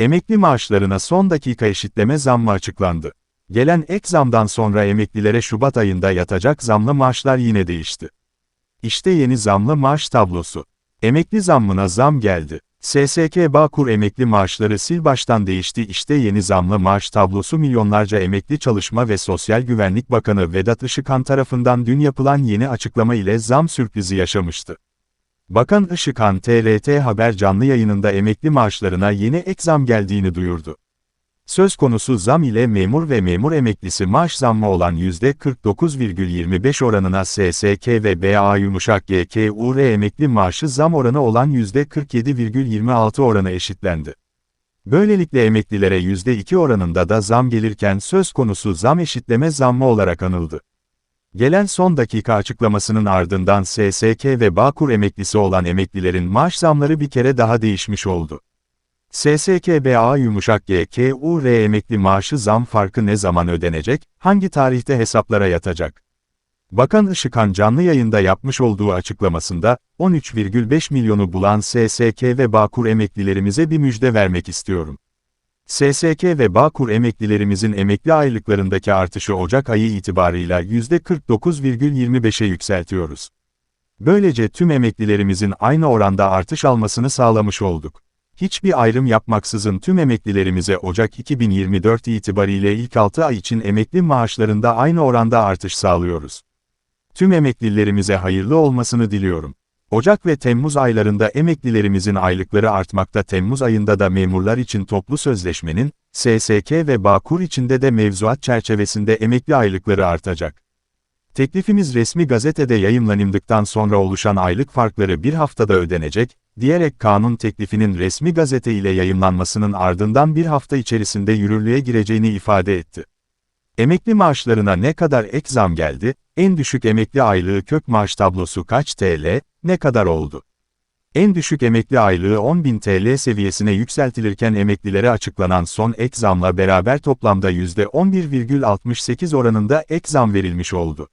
Emekli maaşlarına son dakika eşitleme zammı açıklandı. Gelen ek zamdan sonra emeklilere Şubat ayında yatacak zamlı maaşlar yine değişti. İşte yeni zamlı maaş tablosu. Emekli zammına zam geldi. SSK Bağkur emekli maaşları sil baştan değişti işte yeni zamlı maaş tablosu milyonlarca emekli Çalışma ve Sosyal Güvenlik Bakanı Vedat Işıkhan tarafından dün yapılan yeni açıklama ile zam sürprizi yaşamıştı. Bakan Işıkhan TRT Haber canlı yayınında emekli maaşlarına yeni ek zam geldiğini duyurdu. Söz konusu zam ile memur ve memur emeklisi maaş zammı olan %49,25 oranına SSK ve BA yumuşak GKUR emekli maaşı zam oranı olan %47,26 oranı eşitlendi. Böylelikle emeklilere %2 oranında da zam gelirken söz konusu zam eşitleme zammı olarak anıldı. Gelen son dakika açıklamasının ardından SSK ve Bağkur emeklisi olan emeklilerin maaş zamları bir kere daha değişmiş oldu. SSKBA yumuşak GKUR emekli maaşı zam farkı ne zaman ödenecek, hangi tarihte hesaplara yatacak? Bakan Işıkhan canlı yayında yapmış olduğu açıklamasında, 13,5 milyonu bulan SSK ve Bağkur emeklilerimize bir müjde vermek istiyorum. SSK ve Bağkur emeklilerimizin emekli aylıklarındaki artışı Ocak ayı itibarıyla %49,25'e yükseltiyoruz. Böylece tüm emeklilerimizin aynı oranda artış almasını sağlamış olduk. Hiçbir ayrım yapmaksızın tüm emeklilerimize Ocak 2024 itibariyle ilk 6 ay için emekli maaşlarında aynı oranda artış sağlıyoruz. Tüm emeklilerimize hayırlı olmasını diliyorum. Ocak ve Temmuz aylarında emeklilerimizin aylıkları artmakta Temmuz ayında da memurlar için toplu sözleşmenin, SSK ve Bağkur içinde de mevzuat çerçevesinde emekli aylıkları artacak. Teklifimiz resmi gazetede yayımlanımdıktan sonra oluşan aylık farkları bir haftada ödenecek, diyerek kanun teklifinin resmi gazete ile yayımlanmasının ardından bir hafta içerisinde yürürlüğe gireceğini ifade etti. Emekli maaşlarına ne kadar ek zam geldi, en düşük emekli aylığı kök maaş tablosu kaç TL, ne kadar oldu? En düşük emekli aylığı 10.000 TL seviyesine yükseltilirken emeklilere açıklanan son ek zamla beraber toplamda %11,68 oranında ek zam verilmiş oldu.